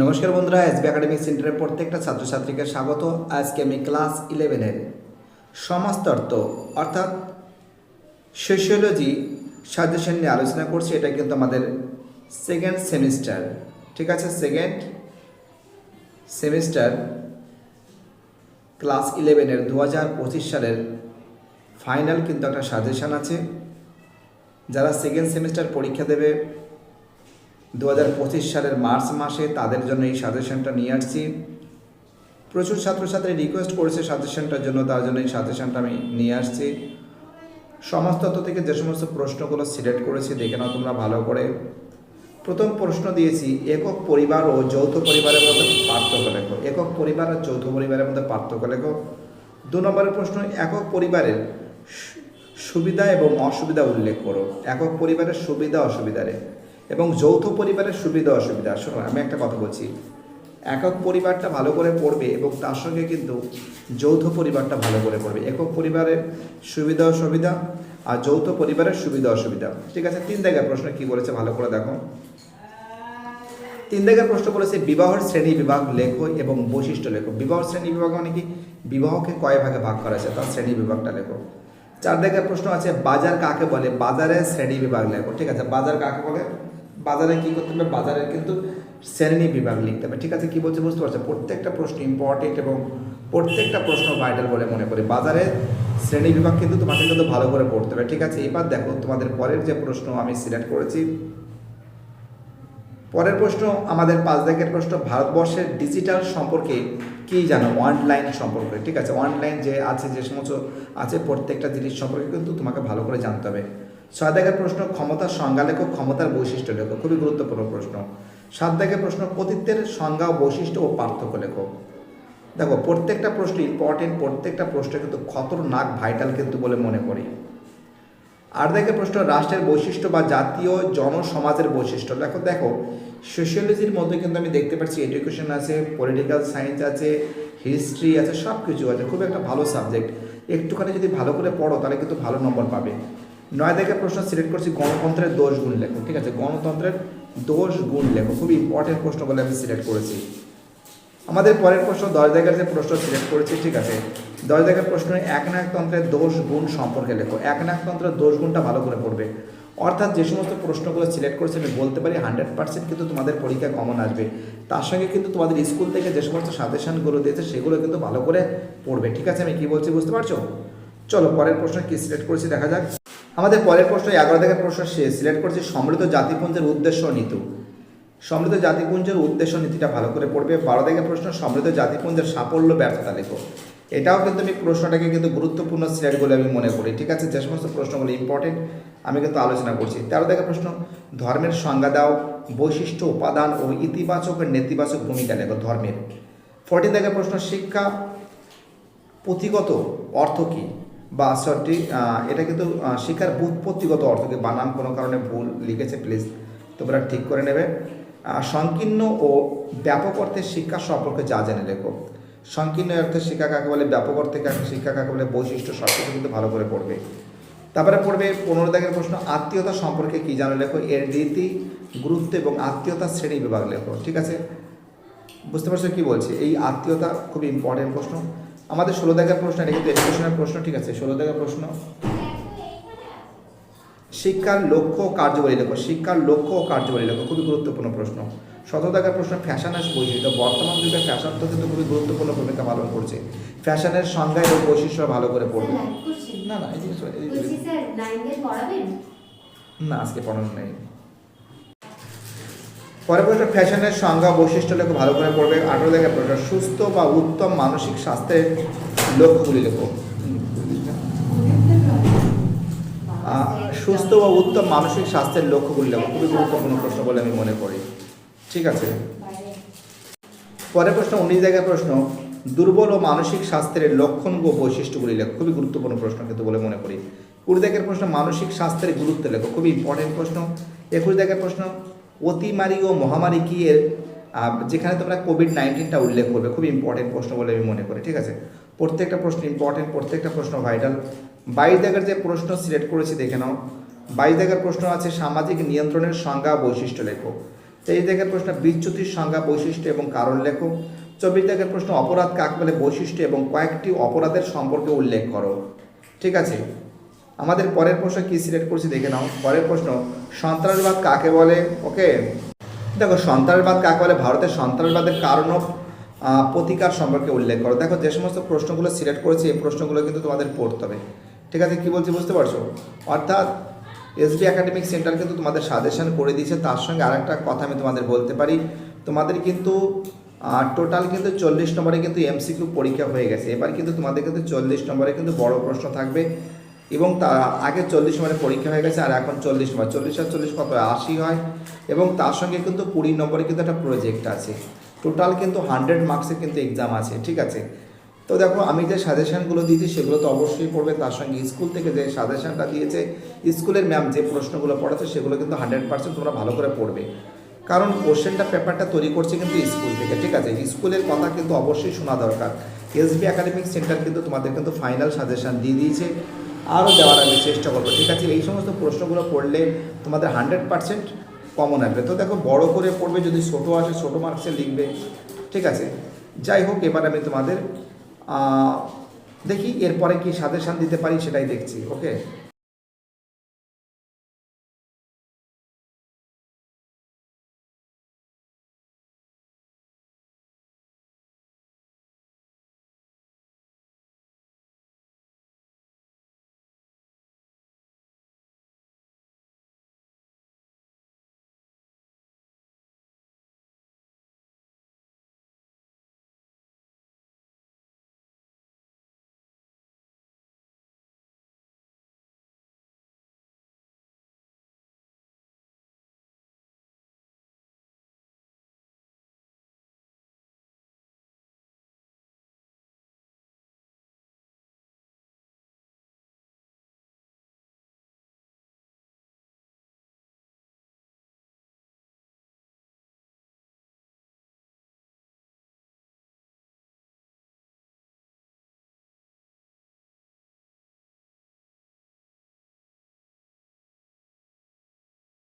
নমস্কার বন্ধুরা SB academic সেন্টারের প্রত্যেকটা ছাত্রছাত্রীকে স্বাগত। আজকে আমি ক্লাস ইলেভেনের সমাজতত্ত্ব, অর্থাৎ সোশিওলজি সাজেশন নিয়ে আলোচনা করছি। এটা কিন্তু আমাদের সেকেন্ড সেমিস্টার ঠিক আছে? সেকেন্ড সেমিস্টার ক্লাস ইলেভেনের দু হাজার পঁচিশ সালের ফাইনাল কিন্তু একটা সাজেশন আছে। যারা সেকেন্ড সেমিস্টার পরীক্ষা দেবে দু হাজার পঁচিশ সালের মার্চ মাসে তাদের জন্য এই সাজেশনটা নিয়ে আসছি। প্রচুর ছাত্রছাত্রী রিকোয়েস্ট করেছে সাজেশনটার জন্য, তার জন্য এই সাজেশনটা আমি নিয়ে আসছি। সমাজতত্ত্ব থেকে যে সমস্ত প্রশ্নগুলো সিলেক্ট করেছি, দেখে নাও তোমরা ভালো করে। প্রথম প্রশ্ন দিয়েছি, একক পরিবার ও যৌথ পরিবারের মধ্যে পার্থক্য লেখো। একক পরিবার আর যৌথ পরিবারের মধ্যে পার্থক্য লেখো। দু নম্বরের প্রশ্ন, একক পরিবারের সুবিধা এবং অসুবিধা উল্লেখ করো। একক পরিবারের সুবিধা অসুবিধারে এবং যৌথ পরিবারের সুবিধা অসুবিধা। শোনো, আমি একটা কথা বলছি। একক পরিবারটা ভালো করে পড়বে এবং তার সঙ্গে কিন্তু যৌথ পরিবারটা ভালো করে পড়বে। একক পরিবারের সুবিধা অসুবিধা আর যৌথ পরিবারের সুবিধা অসুবিধা। ঠিক আছে? তিন জায়গায় প্রশ্ন কি বলেছে ভালো করে দেখো। তিন জায়গায় প্রশ্ন বলেছে, বিবাহের শ্রেণি বিভাগ লেখো এবং বৈশিষ্ট্য লেখো। বিবাহ শ্রেণি বিভাগ মানে কি? বিবাহকে কয় ভাগে ভাগ করা আছে তার শ্রেণি বিভাগটা লেখো। চার জায়গায় প্রশ্ন আছে, বাজার কাকে বলে? বাজারের শ্রেণি বিভাগ লেখো। ঠিক আছে? বাজার কাকে বলে? বাজারে কি করতে হবে? বাজারের কিন্তু শ্রেণি বিভাগ লিখতে হবে। ঠিক আছে, কি বলছে বুঝতে পারছ? প্রত্যেকটা প্রশ্ন ইম্পর্টেন্ট এবং প্রত্যেকটা প্রশ্ন ভাইটাল বলে মনে করি। বাজারে শ্রেণি বিভাগ কিন্তু তোমাকে কিন্তু ভালো করে পড়তে হবে। ঠিক আছে, এবার দেখো তোমাদের পরের যে প্রশ্ন আমি সিলেক্ট করেছি। পরের প্রশ্ন, আমাদের পাঁচ দাগের প্রশ্ন, ভারতবর্ষের ডিজিটাল সম্পর্কে কি জানো? অনলাইন সম্পর্কে। ঠিক আছে অনলাইন যে আছে, যে সমস্ত আছে, প্রত্যেকটা জিনিস সম্পর্কে কিন্তু তোমাকে ভালো করে জানতে হবে। ছয় দাগের প্রশ্ন ক্ষমতার সংজ্ঞা লেখো ক্ষমতার বৈশিষ্ট্য লেখো খুবই গুরুত্বপূর্ণ প্রশ্ন। সাত দাগের প্রশ্ন কতিত্বের সংজ্ঞা, বৈশিষ্ট্য ও পার্থক্য লেখো দেখো, প্রত্যেকটা প্রশ্ন ইম্পর্টেন্ট প্রত্যেকটা প্রশ্ন কিন্তু খতরনাক ভাইটাল কিন্তু বলে মনে করি। আর দেখে প্রশ্ন রাষ্ট্রের বৈশিষ্ট্য বা জাতীয় জনসমাজের বৈশিষ্ট্য। দেখো দেখো সোশিয়োলজির মধ্যে কিন্তু আমি দেখতে পাচ্ছি এডুকেশন আছে পলিটিক্যাল সায়েন্স আছে হিস্ট্রি আছে সব কিছু আছে। খুব একটা ভালো সাবজেক্ট একটুখানি যদি ভালো করে পড়ো, তাহলে কিন্তু ভালো নম্বর পাবে। নয় দেখে প্রশ্ন সিলেক্ট করছি, গণতন্ত্রের দোষ গুণ লেখো, ঠিক আছে? গণতন্ত্রের দোষ গুণ লেখো, খুবই ইম্পর্টেন্ট প্রশ্ন বলে আমি সিলেক্ট করেছি। আমাদের পরের প্রশ্ন দশ জায়গার যে প্রশ্ন সিলেক্ট করেছি, ঠিক আছে? দশ জায়গার প্রশ্ন একনায়কতন্ত্রের দোষ গুণ সম্পর্কে লেখো। এক একনায়কতন্ত্রের দোষ গুণটা ভালো করে পড়বে। অর্থাৎ যে সমস্ত প্রশ্নগুলো সিলেক্ট করেছে, আমি বলতে পারি হান্ড্রেড পার্সেন্ট কিন্তু তোমাদের পরীক্ষায় কমন আসবে। তার সঙ্গে কিন্তু তোমাদের স্কুল থেকে যে সমস্ত সাজেশনগুলো দিয়েছে, সেগুলো কিন্তু ভালো করে পড়বে। ঠিক আছে? আমি কি বলছি বুঝতে পারছ? চলো, পরের প্রশ্ন কি সিলেক্ট করেছি দেখা যাক। আমাদের পরের প্রশ্ন এগারো থেকে প্রশ্ন সিলেক্ট করেছি, সমৃদ্ধ জাতিপুঞ্জের উদ্দেশ্য নীতি। সমৃদ্ধ জাতিপুঞ্জের উদ্দেশ্য নীতিটা ভালো করে পড়বে। বারো থেকে প্রশ্ন, সমৃদ্ধ জাতিপুঞ্জের সাফল্য ব্যর্থতা লেখো এটাও কিন্তু আমি প্রশ্নটাকে কিন্তু গুরুত্বপূর্ণ সিলেক্ট বলে আমি মনে করি, ঠিক আছে? যে সমস্ত প্রশ্নগুলো ইম্পর্টেন্ট আমি কিন্তু আলোচনা করছি। তেরো থেকে প্রশ্ন, ধর্মের সংজ্ঞা দাও, বৈশিষ্ট্য, উপাদান ও ইতিবাচক নেতিবাচক ভূমিকা লেখো ধর্মের। ফোরটিন থেকে প্রশ্ন, শিক্ষা, পুঁথিগত অর্থ কী? বা সরি এটা কিন্তু আহ, শিক্ষার বুৎপত্তিগত অর্থ কি বানান কোনো কারণে ভুল লিখেছে প্লিজ তোমরা ঠিক করে নেবে। সংকীর্ণ ও ব্যাপক অর্থে শিক্ষা সম্পর্কে যা জেনে লেখো। সংকীর্ণ অর্থে শিক্ষা কাকে বলে ব্যাপক অর্থে কাকে শিক্ষা কাকে বলে বৈশিষ্ট্য সব কিছু কিন্তু ভালো করে পড়বে। তারপরে পড়বে পনেরো দাগের প্রশ্ন আত্মীয়তা সম্পর্কে কী জানো লেখো? এর রীতি গুরুত্ব এবং আত্মীয়তা শ্রেণি বিভাগ লেখো ঠিক আছে? বুঝতে পারছ কি বলছি? এই আত্মীয়তা খুব ইম্পর্টেন্ট প্রশ্ন। আমাদের ষোলো দাগের প্রশ্ন এটা কিন্তু এডুকেশনের প্রশ্ন ঠিক আছে? ষোলো দাগের প্রশ্ন। শিক্ষার লক্ষ্য ও কার্যবলী লেখো। শিক্ষার লক্ষ্য ও কার্যবলী লেখো খুবই গুরুত্বপূর্ণ প্রশ্ন। শত দাগের প্রশ্ন ফ্যাশনের বৈশিষ্ট্য। বর্তমান যুগে ফ্যাশন তো কিন্তু খুবই গুরুত্বপূর্ণ ভূমিকা পালন করছে। ফ্যাশনের সংজ্ঞা এবং বৈশিষ্ট্য ভালো করে পড়বে না না এই জিনিস না আজকে পড়ানো নেই পরে প্রশ্ন ফ্যাশনের সংজ্ঞা বৈশিষ্ট্য লেখো, ভালো করে পড়বে। আঠারো থেকে প্রশ্ন সুস্থ বা উত্তম মানসিক স্বাস্থ্যের লক্ষ্যগুলি লেখো। সুস্থ বা উত্তম মানসিক স্বাস্থ্যের লক্ষ্যগুলি লেখো। খুবই গুরুত্বপূর্ণ প্রশ্ন বলে আমি মনে করি। ঠিক আছে? পরের প্রশ্ন, উনিশ জায়গায় প্রশ্ন, দুর্বল ও মানসিক স্বাস্থ্যের লক্ষণ ও বৈশিষ্ট্যগুলি লেখো। খুবই গুরুত্বপূর্ণ প্রশ্ন কিন্তু বলে মনে করি। কুড়ি জায়গার প্রশ্ন, মানসিক স্বাস্থ্যের গুরুত্ব লেখো। খুবই ইম্পর্টেন্ট প্রশ্ন। একুশ জায়গার প্রশ্ন অতিমারি ও মহামারী কি এর যেখানে তোমরা কোভিড নাইন্টিনটা উল্লেখ করবে খুবই ইম্পর্টেন্ট প্রশ্ন বলে আমি মনে করি, ঠিক আছে? প্রত্যেকটা প্রশ্ন ইম্পর্টেন্ট প্রত্যেকটা প্রশ্ন ভাইটাল বাইশ জায়গার যে প্রশ্ন সিলেক্ট করেছি, দেখে নাও। বাইশ জায়গার প্রশ্ন আছে, সামাজিক নিয়ন্ত্রণের সংজ্ঞা বৈশিষ্ট্য লেখো। তেইশ দেখের প্রশ্ন, বিচ্যুতির সংজ্ঞা বৈশিষ্ট্য এবং কারণ লেখো। চব্বিশ দেখের প্রশ্ন, অপরাধ কাক বলে বৈশিষ্ট্য এবং কয়েকটি অপরাধের সম্পর্কে উল্লেখ করো। ঠিক আছে? আমাদের পরের প্রশ্ন কি সিলেক্ট করছি দেখে নাও। পরের প্রশ্ন, সন্ত্রাসবাদ কাকে বলে? ওকে? দেখো, সন্ত্রাসবাদ কাকে বলে? ভারতের সন্ত্রাসবাদের কারণ প্রতিকার সম্পর্কে উল্লেখ করো। দেখো, যে সমস্ত প্রশ্নগুলো সিলেক্ট করেছি, এই প্রশ্নগুলো কিন্তু তোমাদের পড়তে হবে। ঠিক আছে, কি বলছি বুঝতে পারছ? অর্থাৎ এসবি একাডেমিক সেন্টার কিন্তু তোমাদের সাজেশন করে দিয়েছে। তার সঙ্গে আরেকটা কথা আমি তোমাদের বলতে পারি। তোমাদের কিন্তু টোটাল কিন্তু চল্লিশ নম্বরে কিন্তু এমসিকিউ পরীক্ষা হয়ে গেছে। এবার কিন্তু তোমাদের কিন্তু চল্লিশ নম্বরে কিন্তু বড় প্রশ্ন থাকবে। এবং তা আগে চল্লিশ নম্বরে পরীক্ষা হয়ে গেছে, আর এখন চল্লিশ নম্বর চল্লিশ আর চল্লিশ কত? আশি হয়। এবং তার সঙ্গে কিন্তু কুড়ি নম্বরে কিন্তু একটা প্রজেক্ট আছে। টোটাল কিন্তু হান্ড্রেড মার্কসের কিন্তু এক্সাম আছে, ঠিক আছে? তো দেখো, আমি যে সাজেশনগুলো দিয়েছি, সেগুলো তো অবশ্যই পড়বে। তার সঙ্গে স্কুল থেকে যে সাজেশনটা দিয়েছে স্কুলের ম্যাম যে প্রশ্নগুলো পড়াচ্ছে, সেগুলো কিন্তু হান্ড্রেড পার্সেন্ট তোমরা ভালো করে পড়বে। কারণ কোশ্চেনটা পেপারটা তৈরি করছে কিন্তু স্কুল থেকে, ঠিক আছে? স্কুলের কথা কিন্তু অবশ্যই শোনা দরকার। এসবি একাডেমিক সেন্টার কিন্তু তোমাদের কিন্তু ফাইনাল সাজেশন দিয়ে দিয়েছে। আরও দেওয়ার আমি চেষ্টা করব। ঠিক আছে, এই সমস্ত প্রশ্নগুলো পড়লে তোমাদের হান্ড্রেড পারসেন্ট কমন আসবে। তো দেখো, বড় করে পড়বে, যদি ছোটো আসে, ছোটো মার্কসে লিখবে। ঠিক আছে, যাই হোক, এবার আমি তোমাদের দেখি এরপরে কি সাজেশান দিতে পারি সেটাই দেখছি ওকে